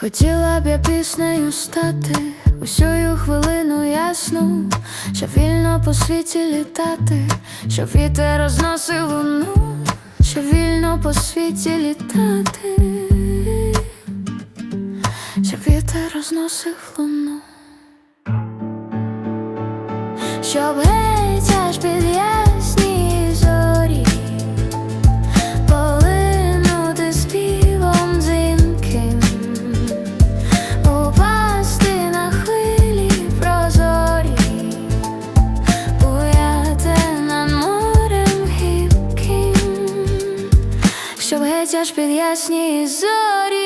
Хотіла б я піснею стати усю хвилину ясну, щоб вільно по світі літати, щоб вітер розносив луну, щоб вільно по світі літати, щоб вітер розносив луну, щоб геть аж під ясні зорі полинути співом дзвінким, упасти на хвилі прозорі, буяти над морем гібким, щоб геть під ясні зорі.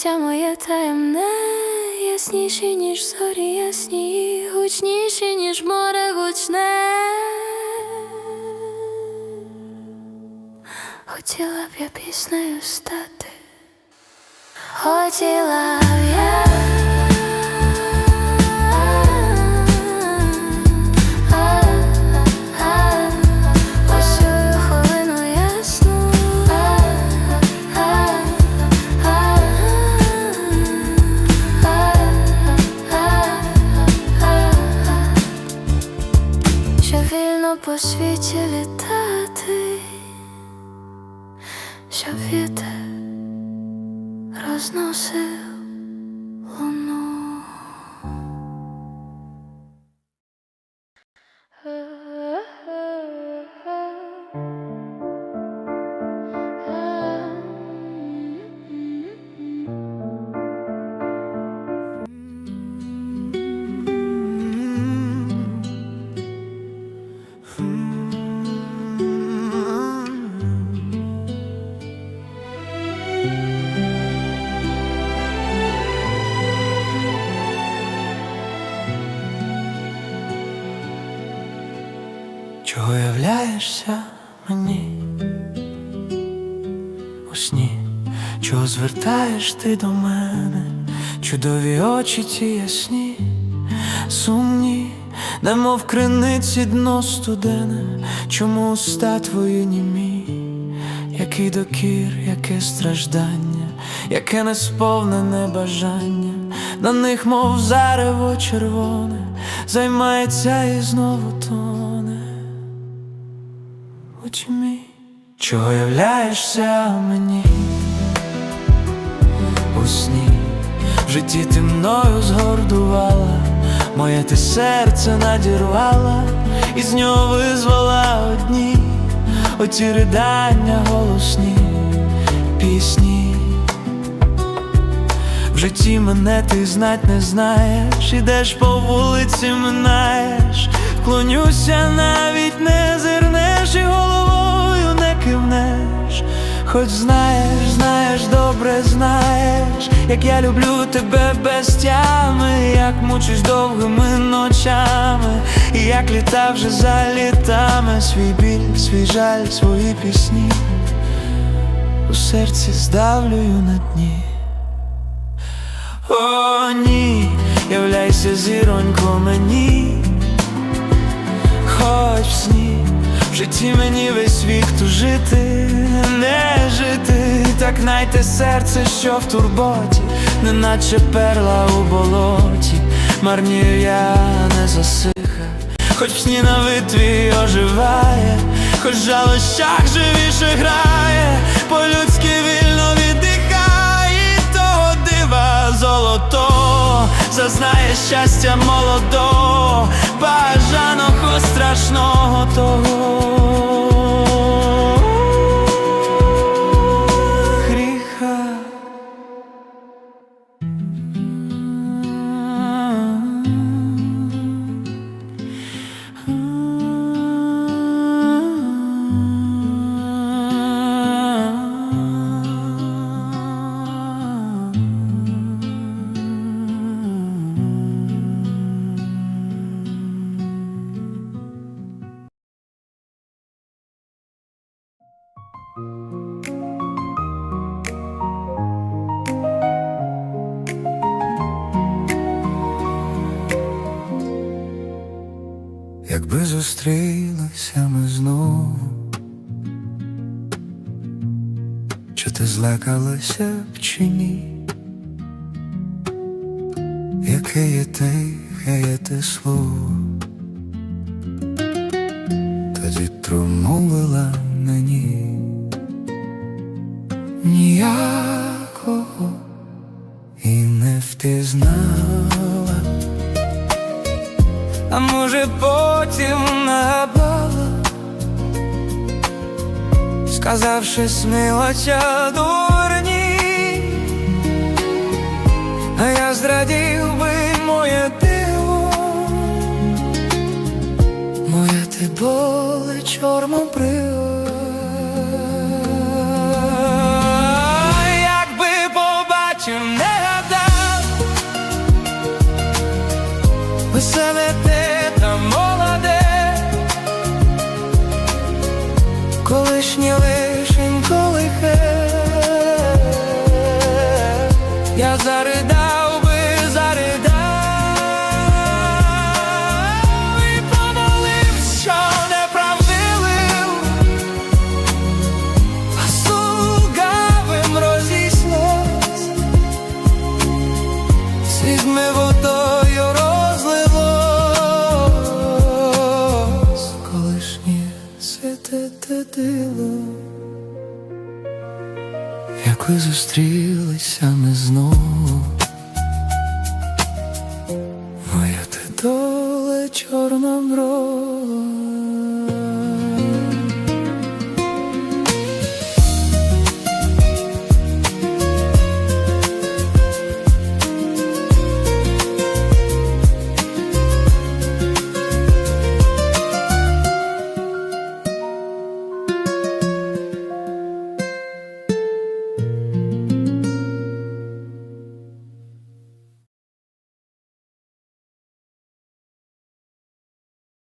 Щастя моє таємне, ясніші, ніж зорі ясні, гучніші, ніж море гучне. Хотіла б я піснею стати, хотіла б я. По світі літати, щоб вітер розносив Чого являєшся мені у сні? Чого звертаєш ти до мене? Чудові очі ті ясні, сумні, немов криниці дно студене, чому уста твої німі, який докір, яке страждання, яке несповнене бажання, на них, мов зарево червоне, займається і знову тоне у тьмі, чого являєшся мені? У сні, в житті ти мною згордувала, моє ти серце надірвала, і з нього визвала одні, оті ридання голосні пісні. В житті мене ти знать не знаєш, ідеш по вулиці, минаєш, вклонюся, навіть не зирнеш і головою не кивнеш. Хоч знаєш, знаєш, добре знаєш, як я люблю тебе без тями, як мучусь довгими ночами, і як літа вже за літами, свій біль, свій жаль, свої пісні у серці здавлюю на дні. О, ні, являйся зіронько мені, житті мені весь світ тужити, не жити, так найте серце, що в турботі, неначе перла у болоті, марнію я не засиха, хоч сні на витві оживає, хоч жалощах живіше грає, по-людськи вільно віддихає і того дива золото, зазнає щастя молодого, бажаного страшного того. Зустрілися ми знову, чи ти злякалася б чи ні? Яке є тихе є те слово, тоді промовила мені А може потім нагадала, сказавши смілоча дурні, а я зрадів би моє диво, моє ти боле чорним Якби колишнє лишень, лихе, я заридав святе те дило, як ви зустрілися ми знову,